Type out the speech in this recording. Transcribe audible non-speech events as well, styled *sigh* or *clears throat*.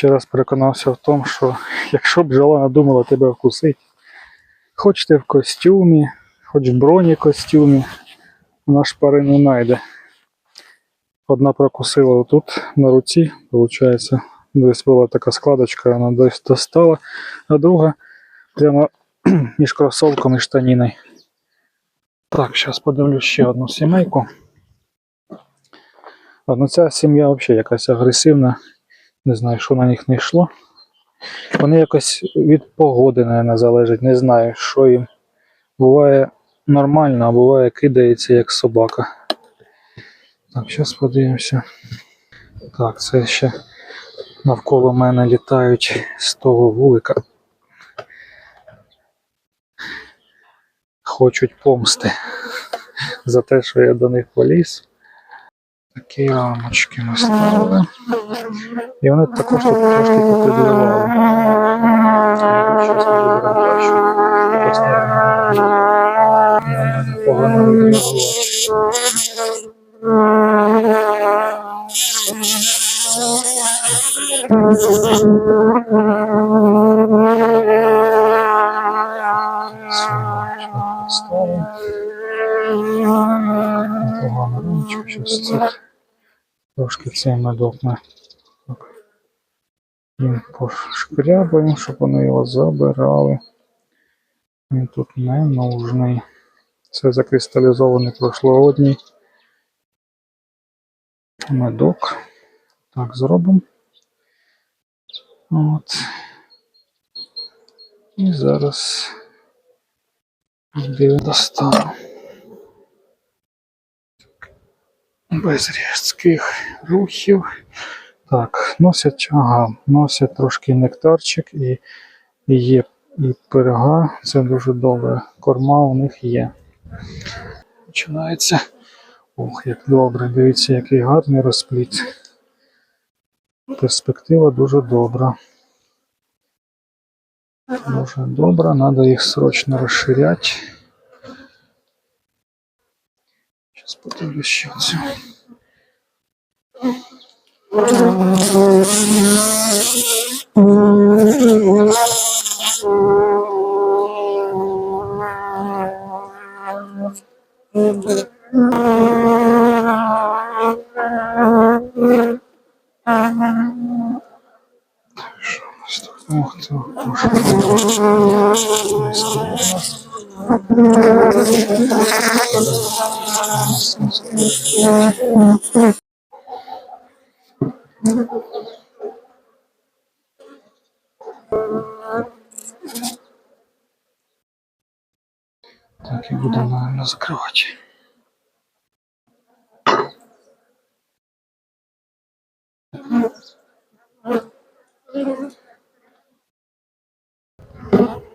ще раз переконався в тому, що якщо бджола надумала тебе вкусити, хоч ти в костюмі, хоч в бронекостюмі, вона шпарину знайде. Одна прокусила отут на руці, виходить, десь була така складочка, вона десь достала, а друга прямо *clears throat* між кросовком і штаніною. Так, зараз подивлюсь ще одну сімейку. Ну ця сім'я взагалі якась агресивна. Не знаю, що на них не йшло. Вони якось від погоди, не залежать, не знаю, що їм. Буває нормально, а буває кидається як собака. Так, зараз подивимося. Так, це ще навколо мене літають з того вулика. Хочуть помсти за те, що я до них поліз. Такі рамочки ми ставили. І вони також тут трошки. Щас ми виберемо що поставимо. Погано це трошки цей медок ми їм пошкрябаємо, щоб вони його забирали. Він тут не нужний. Це закристалізований прошлогодній медок. Так, зробимо. От. І зараз дивимо достану. Без різких рухів. Так, носять, ага, носять трошки нектарчик і є і пирога. Це дуже добре. Корма у них є. Починається. Ох, як добре. Дивіться, який гарний розпліт. Перспектива дуже добра. Дуже добра, треба їх срочно розширяти. Зараз подивлюсь, що це. Що у нас тут? Ох, це Так, і будемо, наверное, закривати.